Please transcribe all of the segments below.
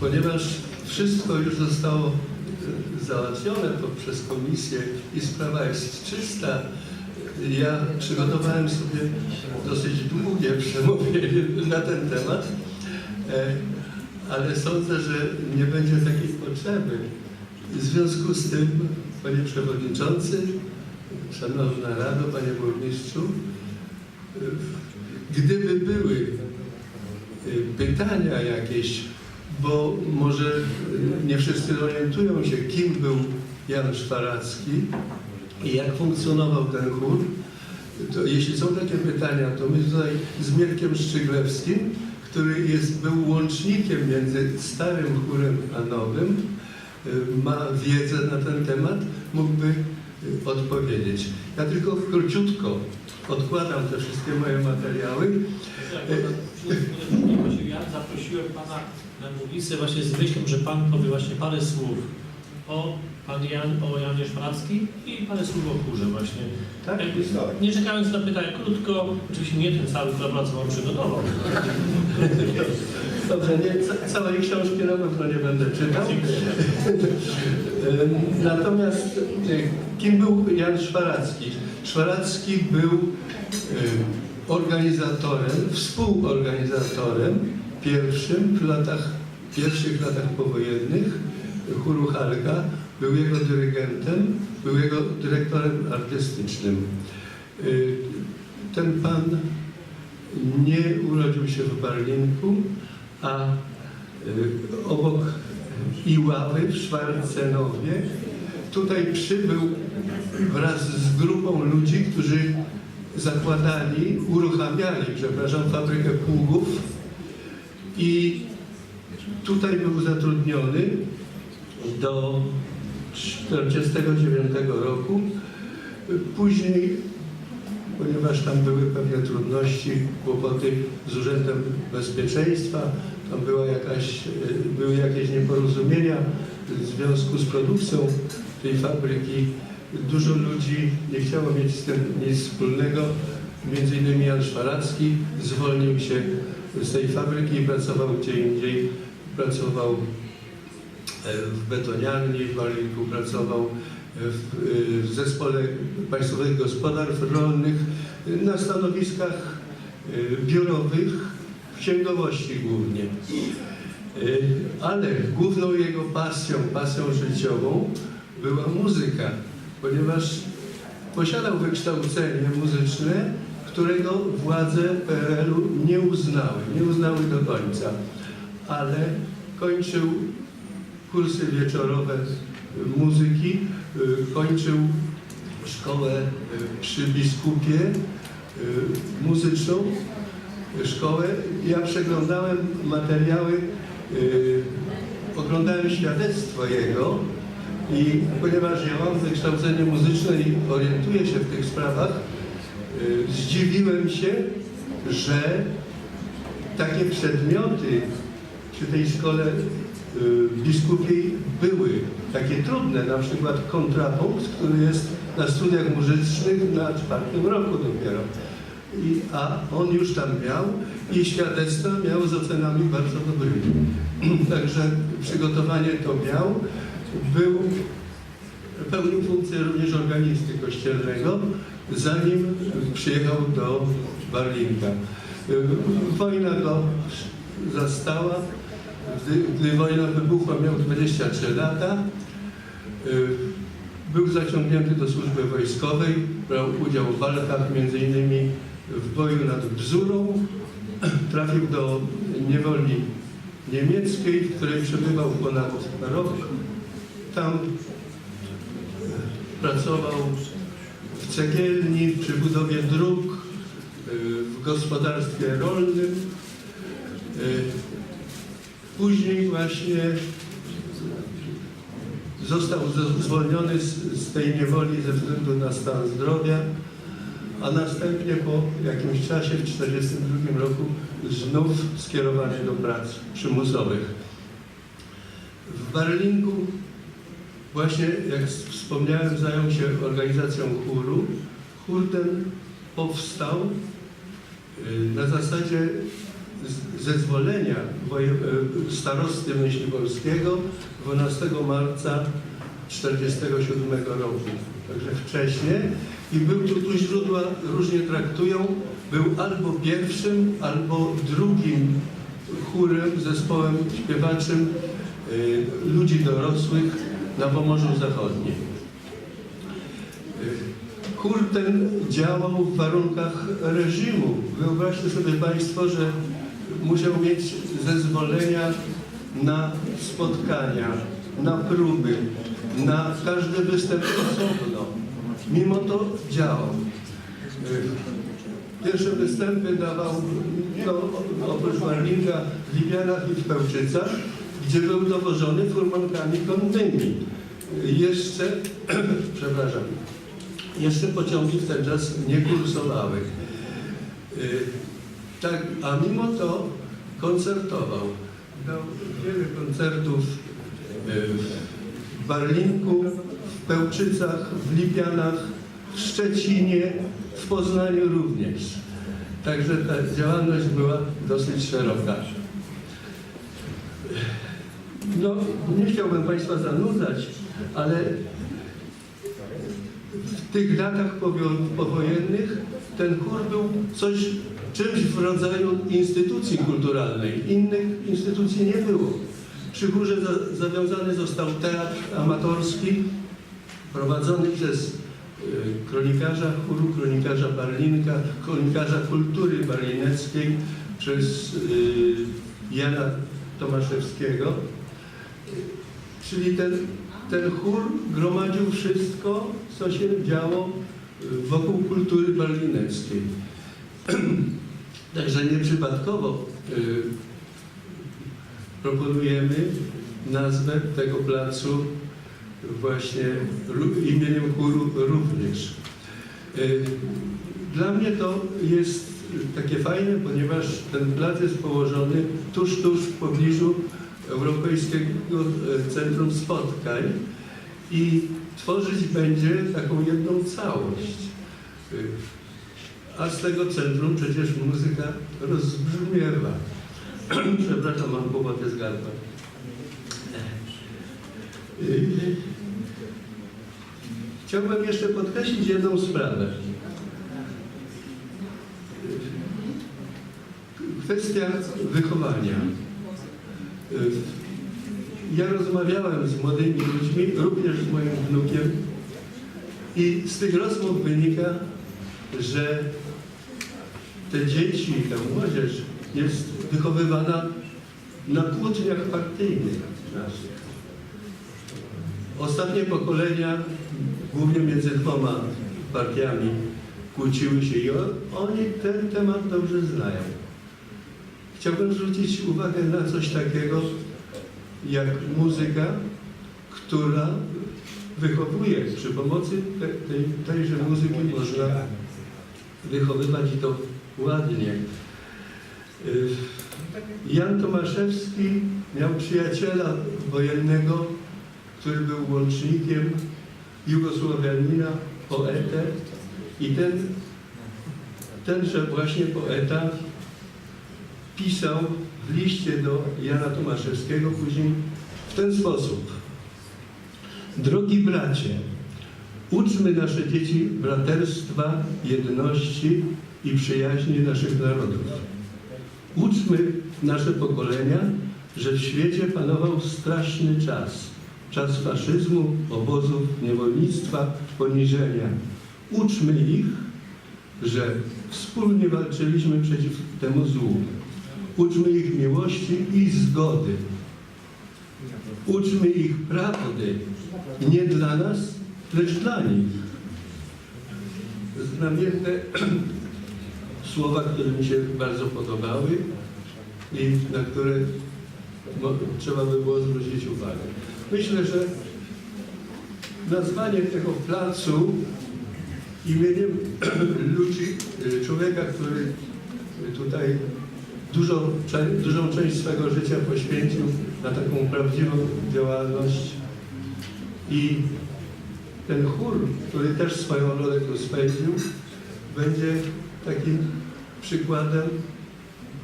ponieważ wszystko już zostało e, załatwione poprzez komisję i sprawa jest czysta, ja przygotowałem sobie dosyć długie przemówienie na ten temat, e, ale sądzę, że nie będzie takiej potrzeby. W związku z tym, panie przewodniczący, szanowna Rado, panie burmistrzu, e, gdyby były pytania jakieś, bo może e, nie wszyscy orientują się, kim był Jan Szwaracki i jak funkcjonował ten chór, to jeśli są takie pytania, to my tutaj z Mirkiem Szczyglewskim, który jest, był łącznikiem między starym chórem a nowym, y, ma wiedzę na ten temat, mógłby y, odpowiedzieć. Ja tylko króciutko odkładam te wszystkie moje materiały. Ja zaprosiłem Pana na mównicę właśnie z myślą, że Pan powie właśnie parę słów o Pan Jan, o Janie Szwaracki i parę słów o chórze właśnie. Tak? Jakby, nie czekając na pytania, krótko, oczywiście nie ten cały kolaborator Wam przygotował. Dobrze, nie, ca- całej książki na pewno nie będę czytał. Natomiast y, kim był Jan Szwaracki? Szwaracki był organizatorem, współorganizatorem pierwszym w latach, pierwszych latach powojennych chóru Halka. Był jego dyrygentem, był jego dyrektorem artystycznym. Y, Ten pan nie urodził się w Barlinku, a y, obok Iławy w Szwarcenowie tutaj przybył wraz z grupą ludzi, którzy zakładali, uruchamiali, przepraszam, fabrykę pługów i tutaj był zatrudniony do 1949 roku. Później ponieważ tam były pewne trudności, kłopoty z Urzędem Bezpieczeństwa, tam była jakaś, e, były jakieś nieporozumienia w związku z produkcją tej fabryki. Dużo ludzi nie chciało mieć z tym nic wspólnego. Między innymi Jan Szwaracki zwolnił się z tej fabryki i pracował gdzie indziej. Pracował w betoniarni w Malinku, pracował w, w zespole państwowych gospodarstw rolnych na stanowiskach y, biurowych w księgowości głównie. Y, Ale główną jego pasją, pasją życiową była muzyka, ponieważ posiadał wykształcenie muzyczne, którego władze PRL-u nie uznały, nie uznały do końca, ale kończył kursy wieczorowe muzyki, y, kończył szkołę y, przy biskupie y, muzyczną, szkołę. Ja przeglądałem materiały, oglądałem świadectwo jego i ponieważ ja mam wykształcenie muzyczne i orientuję się w tych sprawach, zdziwiłem się, że takie przedmioty przy tej szkole y, biskupiej były takie trudne, na przykład kontrapunkt, który jest na studiach muzycznych na czwartym roku dopiero. I, a on już tam miał i świadectwa miał z ocenami bardzo dobrymi. Także przygotowanie to miał. Był, pełnił funkcję również organisty kościelnego, zanim przyjechał do Barlinka. Y, Wojna go zastała. Gdy, gdy wojna wybuchła, miał 23 lata. Y, Był zaciągnięty do służby wojskowej, brał udział w walkach, innymi w boju nad Bzurą. Trafił do niewoli niemieckiej, w której przebywał ponad rok. Tam pracował w cegielni, przy budowie dróg, y, w gospodarstwie rolnym. Później właśnie został zwolniony z, z tej niewoli ze względu na stan zdrowia, a następnie po jakimś czasie, w 1942 roku, znów skierowany do prac przymusowych. W Barlingu właśnie, jak wspomniałem, zajął się organizacją chóru. Chór ten powstał y, na zasadzie zezwolenia e, starosty Myśliborskiego 12 marca 1947 roku, także wcześniej. I był tu, tu źródła różnie traktują, był albo pierwszym, albo drugim chórem, zespołem śpiewaczym y, ludzi dorosłych na Pomorzu Zachodnim. Y, Chór ten działał w warunkach reżimu. Wyobraźcie sobie Państwo, że musiał mieć zezwolenia na spotkania, na próby, na każdy występ osobno. Mimo to działał. Y, Pierwsze występy dawał no, oprócz Marlinga w Libianach i w Pełczycach, gdzie był dowożony furmankami konnymi. Jeszcze, przepraszam, jeszcze pociągi w ten czas nie kursowały. Tak, a mimo to koncertował. Dał wiele koncertów y, w Barlinku, w Pełczycach, w Lipianach, w Szczecinie, w Poznaniu również. Także ta działalność była dosyć szeroka. No, nie chciałbym Państwa zanudzać, ale w tych latach powojennych ten chór był coś, czymś w rodzaju instytucji kulturalnej. Innych instytucji nie było. Przy chórze za, zawiązany został teatr amatorski prowadzony przez y, kronikarza chóru, kronikarza Barlinka, kronikarza kultury barlineckiej przez y, Jana Tomaszewskiego. Czyli ten, ten chór gromadził wszystko, co się działo y, wokół kultury barlineckiej. Także nieprzypadkowo y, proponujemy nazwę tego placu właśnie imieniem chóru również. Y, Dla mnie to jest takie fajne, ponieważ ten plac jest położony tuż, tuż w pobliżu Europejskiego e, Centrum Spotkań i tworzyć będzie taką jedną całość. A z tego centrum przecież muzyka rozbrzmiewa. Przepraszam, mam kłopoty z gardłem. Chciałbym jeszcze podkreślić jedną sprawę. Kwestia wychowania. Ja rozmawiałem z młodymi ludźmi, również z moim wnukiem i z tych rozmów wynika, że te dzieci, ta młodzież jest wychowywana na kłótniach partyjnych naszych. Ostatnie pokolenia, głównie między dwoma partiami, kłóciły się i oni ten temat dobrze znają. Chciałbym zwrócić uwagę na coś takiego, jak muzyka, która wychowuje. Przy pomocy te, tej, tejże muzyki można wychowywać i to ładnie. Y, Jan Tomaszewski miał przyjaciela wojennego, który był łącznikiem Jugosłowianina, poetę i ten, tenże właśnie poeta pisał w liście do Jana Tomaszewskiego później w ten sposób. Drogi bracie, uczmy nasze dzieci braterstwa, jedności i przyjaźni naszych narodów. Uczmy nasze pokolenia, że w świecie panował straszny czas. Czas faszyzmu, obozów, niewolnictwa, poniżenia. Uczmy ich, że wspólnie walczyliśmy przeciw temu złu. Uczmy ich miłości i zgody. Uczmy ich prawdy, nie dla nas, lecz dla nich. Znamienne słowa, które mi się bardzo podobały i na które trzeba by było zwrócić uwagę. Myślę, że nazwanie tego placu imieniem ludzi, y, człowieka, który tutaj cze- dużą część swego życia poświęcił na taką prawdziwą działalność i ten chór, który też swoją rolę tu spędził, będzie takim przykładem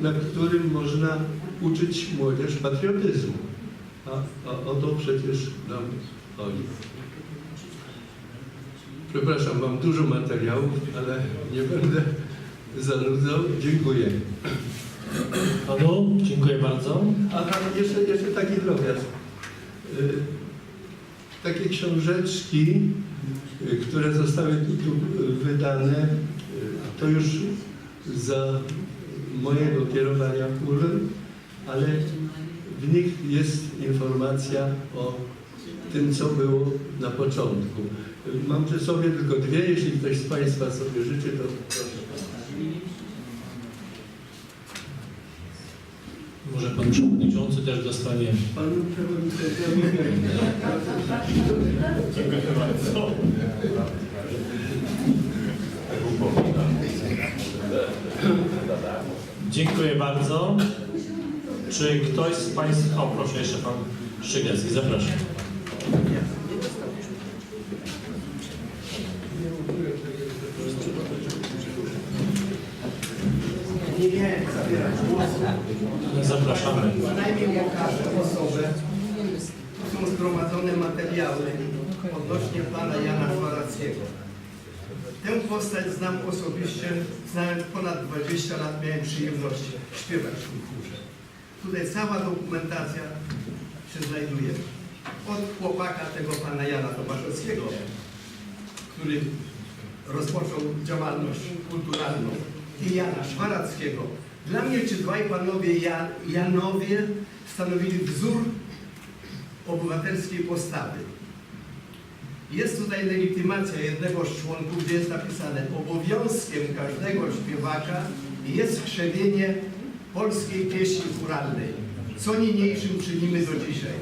na którym można uczyć młodzież patriotyzmu. A, a o to przecież nam chodzi. Przepraszam, mam dużo materiałów, ale nie będę zanudzał. Dziękuję. Panu, dziękuję bardzo. A jeszcze, jeszcze taki drobiazg. Y, Takie książeczki, które zostały tu, wydane, y, to już za mojego kierowania kurzem, ale w nich jest informacja o tym, co było na początku. Mam przy sobie tylko dwie, jeśli ktoś z Państwa sobie życzy, to proszę. Może pan przewodniczący też dostanie. Panu Przewodniczącemu. Dziękuję bardzo. Dziękuję bardzo. Czy ktoś z Państwa... O, proszę, jeszcze Pan Szczygielski, zapraszam. Nie miałem zabierać Zapraszamy. Najmniej okażę osobę. Są zgromadzone materiały odnośnie pana Jana Szwarackiego. Tę postać znam osobiście, znałem ponad 20 lat, miałem przyjemność śpiewać w tym chórze. Tutaj cała dokumentacja się znajduje. Od chłopaka tego pana Jana Tomaszewskiego, który rozpoczął działalność kulturalną i Jana Szwarackiego. Dla mnie ci dwaj panowie Jan, Janowie stanowili wzór obywatelskiej postawy. Jest tutaj legitymacja jednego z członków, gdzie jest napisane obowiązkiem każdego śpiewaka jest krzewienie polskiej pieśni chóralnej, co niniejszym czynimy do dzisiaj.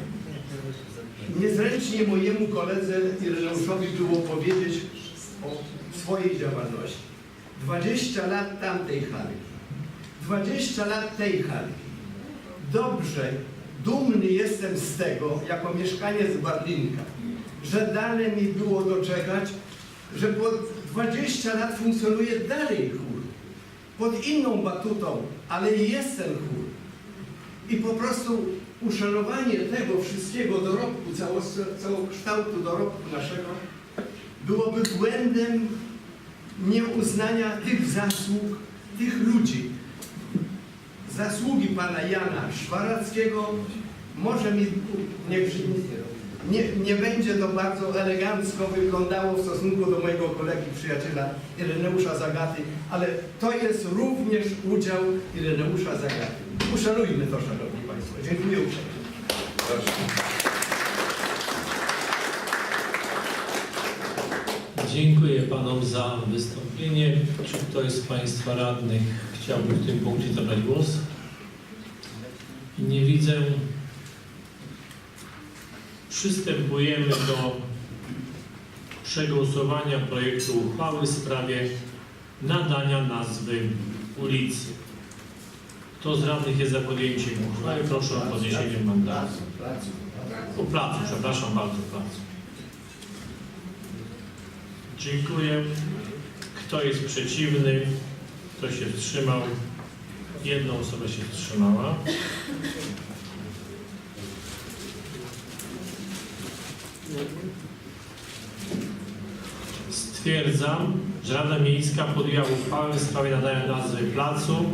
Niezręcznie mojemu koledze Ireneuszowi było powiedzieć o swojej działalności. 20 lat tamtej hali, 20 lat tej hali. Dobrze, dumny jestem z tego, jako mieszkaniec Barlinka, że dane mi było doczekać, że po 20 lat funkcjonuje dalej chór. Pod inną batutą, ale jest chór. I po prostu uszanowanie tego wszystkiego dorobku, cało- całokształtu dorobku naszego byłoby błędem nieuznania tych zasług, tych ludzi. Zasługi pana Jana Szwarackiego może mi nie, nie, nie będzie to bardzo elegancko wyglądało w stosunku do mojego kolegi, przyjaciela Ireneusza Zagaty, ale to jest również udział Ireneusza Zagaty. Uszanujmy to, Szanowni Państwo. Dziękuję uprzejmie. Dziękuję Panom za wystąpienie. Czy ktoś z Państwa radnych chciałby w tym punkcie zabrać głos? Nie widzę. Przystępujemy do przegłosowania projektu uchwały w sprawie nadania nazwy ulicy. Kto z radnych jest za podjęciem uchwały? Proszę o podniesienie mandatu. O placu, przepraszam bardzo, placu. Dziękuję. Kto jest przeciwny? Kto się wstrzymał? Jedna osoba się wstrzymała. Stwierdzam, że Rada Miejska podjęła uchwałę w sprawie nadania nazwy placu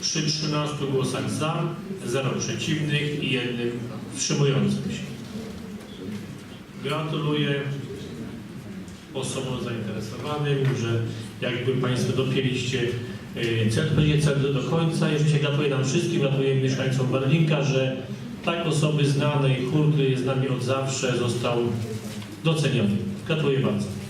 przy 13 głosach za, 0 przeciwnych i jednym wstrzymującym się. Gratuluję osobom zainteresowanym, że jakby Państwo dopięliście cel, będzie cel do, końca. Jeszcze gratuluję nam wszystkim, gratuluję mieszkańcom Barlinka, że tak osoby znane i chór, który jest z nami od zawsze, został doceniony. Gratuluję bardzo.